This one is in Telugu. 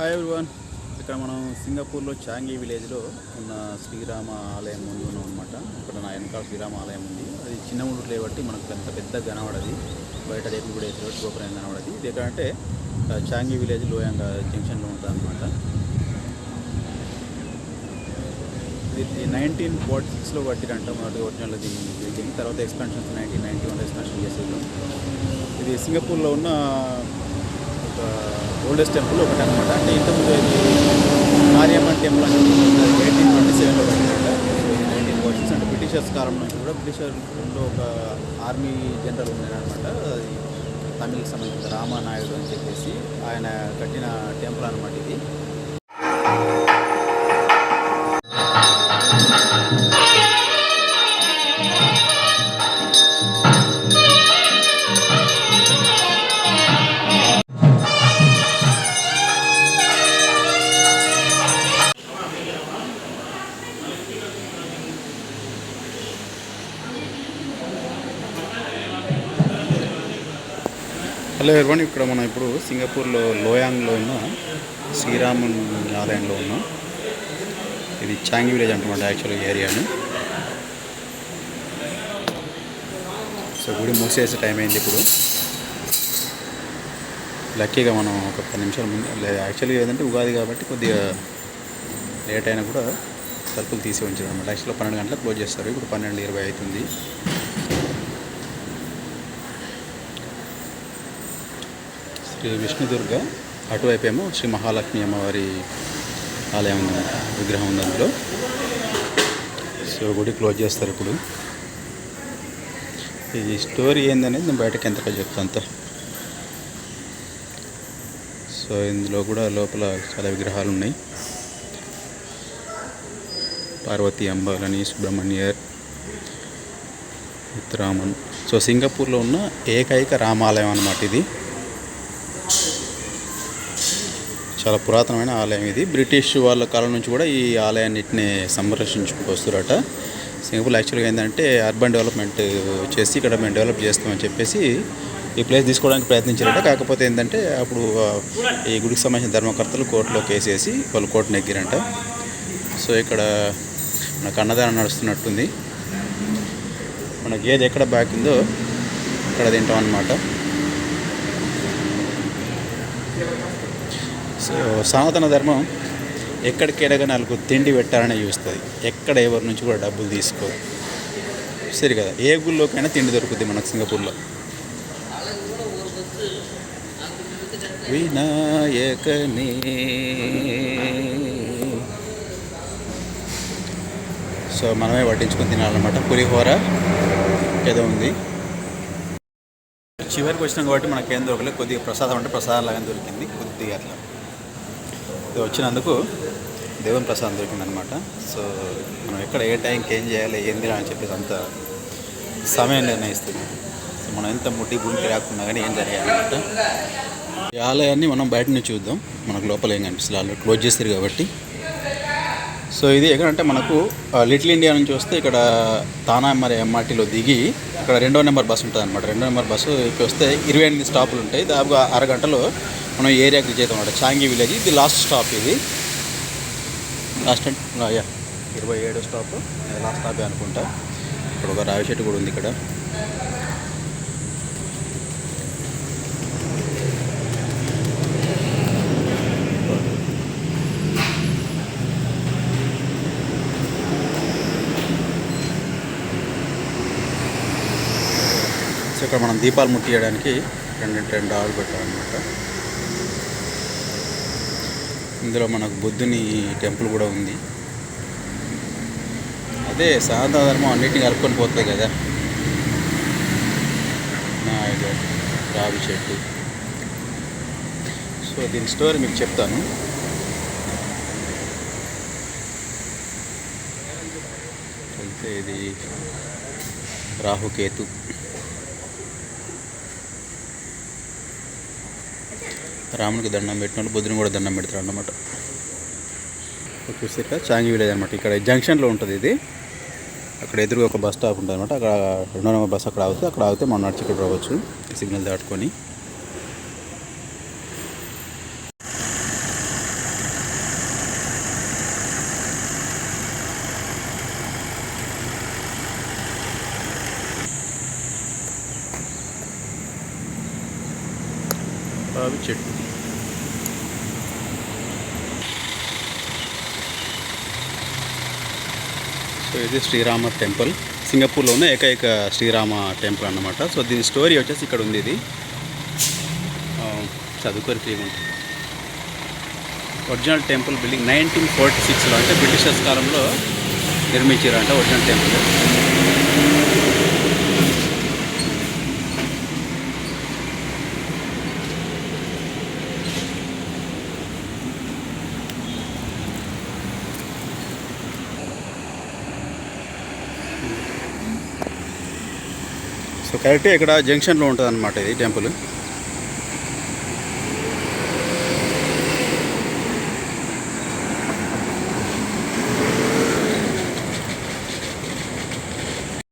హాయ్ ఎవ్రీవన్ ఇక్కడ మనం సింగపూర్లో చాంగి విలేజ్లో ఉన్న శ్రీరామ ఆలయం ముందు ఉన్నాం అనమాట ఇక్కడ నా వెనకాల శ్రీరామ ఆలయం ఉంది. అది చిన్న ముందు లేబట్టి మనకు పెద్ద పెద్ద కనబడది బయట రేపు కూడా ఎత్తులు గోపురం కనబడది ఇది ఎక్కడంటే ఆ, చాంగి విలేజ్ లోయంగా జంక్షన్లో ఉంటుంది అనమాట ఇది నైన్టీన్ ఫార్టీ సిక్స్లో కట్టిరంట మొదటి ఒరిజినల్ ఇది బిల్డింగ్ తర్వాత expansions nineteen ninety one expansion చేసేది. ఇది సింగపూర్లో ఉన్న ఓల్డెస్ట్ టెంపుల్ ఒకటి అనమాట అంటే ఇంతకుముందు ఇది మారియమ్మ టెంపుల్ అని ఎయిటీన్ ట్వంటీ సెవెన్లో కట్టినట నైన్టీన్ ఫార్టీ అంటే బ్రిటిషర్స్ కాలం నుంచి కూడా బ్రిటిషర్లో ఒక ఆర్మీ జనరల్ ఉన్నాడనమాట అది తమిళకి సంబంధించిన రామానాయుడు అని చెప్పేసి ఆయన కట్టిన టెంపుల్ అనమాట ఇది. హలో ఎవరివన్ ఇక్కడ మనం ఇప్పుడు సింగపూర్లో లోయాంగ్లో ఉన్న శ్రీరామన్ ఆలయంలో ఉన్నాం. ఇది చాంగి విలేజ్ అంటున్నమాట యాక్చువల్ ఏరియాను. సో గుడి మూసేసే టైం అయింది ఇప్పుడు. లక్కీగా మనం ఒక పది నిమిషాల ముందు లేదు యాక్చువల్గా ఏదంటే ఉగాది కాబట్టి కొద్దిగా లేట్ అయినా కూడా తలుపులు తీసి ఉంచారు అనమాట యాక్చువల్గా పన్నెండు గంటలకు క్లోజ్ చేస్తారు. ఇప్పుడు పన్నెండు ఇరవై అవుతుంది. శ్రీ విష్ణుదుర్గ అటువైపు ఏమో శ్రీ మహాలక్ష్మి అమ్మవారి ఆలయం విగ్రహం ఉంది అందులో. సో గుడి క్లోజ్ చేస్తారు ఇప్పుడు. ఈ స్టోరీ ఏందనేది నేను బయటకి ఎంతగా చెప్తాను అంత. సో ఇందులో కూడా లోపల చాలా విగ్రహాలు ఉన్నాయి. పార్వతి అంబాలని సుబ్రహ్మణ్యర్ రామన్. సో సింగపూర్లో ఉన్న ఏకైక రామాలయం అన్నమాట ఇది. చాలా పురాతనమైన ఆలయం ఇది. బ్రిటిష్ వాళ్ళ కాలం నుంచి కూడా ఈ ఆలయాన్నింటిని సంరక్షించుకుంటూ వస్తారట సింగపూర్ యాక్చువల్గా ఏంటంటే అర్బన్ డెవలప్మెంట్ చేసి ఇక్కడ మేము డెవలప్ చేస్తామని చెప్పేసి ఈ ప్లేస్ తీసుకోవడానికి ప్రయత్నించారట. కాకపోతే ఏంటంటే అప్పుడు ఈ గుడికి సంబంధించిన ధర్మకర్తలు కోర్టులో కేసేసి వాళ్ళు కోర్టు నెగ్గిరంట సో ఇక్కడ మనకు అన్నదానం నడుస్తున్నట్టుంది. మనకి ఏది ఎక్కడ బ్యాక్ ఉందో అక్కడ తింటాం అన్నమాట సో సనాతన ధర్మం ఎక్కడికెడగా నాలుగు తిండి పెట్టాలని చూస్తుంది. ఎక్కడ ఎవరి నుంచి కూడా డబ్బులు తీసుకో సరే కదా ఏ గుళ్ళోకైనా తిండి దొరుకుతుంది మనకు సింగపూర్లో. వినాయకనే సో మనమే పట్టించుకొని తినాలన్నమాట. పులిహోర ఏదో ఉంది. చివరికి వచ్చినాం కాబట్టి మనకేం దొరకలేదు కొద్దిగా ప్రసాదం అంటే ప్రసాదం లాగా దొరికింది. కొద్దిగా అట్లా. వచ్చినందుకు దేవుని ప్రసాదం దొరికిందనమాట సో మనం ఎక్కడ ఏ టైంకి ఏం చేయాలి ఏంది అని చెప్పేసి అంత సమయం నిర్ణయిస్తుంది సో మనం ఎంత ముట్టి భూమికి రాకుండా కానీ ఏం జరగాలన్నమాట. ఈ ఆలయాన్ని మనం బయట నుంచి చూద్దాం. మనకు లోపల ఏం కనిపిస్తుంది? ఆల్రెడీ క్లోజ్ చేస్తారు కాబట్టి. సో ఇది ఎక్కడంటే మనకు లిటిల్ ఇండియా నుంచి వస్తే ఇక్కడ తానా మరి ఎంఆర్టీలో దిగి ఇక్కడ రెండో నెంబర్ బస్సు ఉంటుంది అనమాట రెండో నెంబర్ బస్సు ఇక్కడ వస్తే ఇరవై ఎనిమిది స్టాపులు ఉంటాయి. దాదాపుగా అరగంటలో మనం ఏరియాకి రీచ్ అవుతాం అనమాట చాంగి విలేజ్ ఇది లాస్ట్ స్టాప్ ఇది. లాస్ట్ అంటే ఇరవై ఏడో స్టాప్ లాస్ట్ స్టాపే అనుకుంటా. ఇక్కడ ఒక రావి చెట్టు కూడా ఉంది ఇక్కడ. సో ఇక్కడ మనం దీపాలు ముట్టియడానికి రెండు రెండు ఆవులు పెట్టామన్నమాట. ఇందులో మనకు బుద్ధుని టెంపుల్ కూడా ఉంది. అదే సనాతన ధర్మం అన్నిటిని కలుపుకొని పోతుంది కదా. నాయుడు రావి చెట్టు సో దీని స్టోరీ మీకు చెప్తాను. అయితే ఇది రాహుకేతు. రామునికి దండం పెట్టిన వాళ్ళు బుద్ధుని కూడా దండం పెడతారు అన్నమాట. చూసాక చాంగి విలేజ్ అనమాట ఇక్కడ జంక్షన్లో ఉంటుంది ఇది. అక్కడ ఎదురుగా ఒక బస్ స్టాప్ ఉంటుంది అనమాట అక్కడ రెండో నెంబర్ బస్ అక్కడ ఆగితే అక్కడ ఆగితే మనం నడిచి ఇక్కడ రావచ్చు. సిగ్నల్ దాటుకొని. రావి చెట్టు. సో ఇది శ్రీరామ టెంపుల్. సింగపూర్లో ఉన్న ఏకైక శ్రీరామ టెంపుల్ అన్నమాట. సో దీని స్టోరీ వచ్చేసి ఇక్కడ ఉంది ఇది. చదువుకొని ఫ్రీగా ఉంటుంది. Original temple building nineteen forty సిక్స్లో అంటే బ్రిటిషర్స్ కాలంలో నిర్మించారంట ఒరిజినల్ టెంపుల్. సో కరెక్ట్గా ఇక్కడ జంక్షన్లో ఉంటుంది అనమాట ఇది టెంపుల్.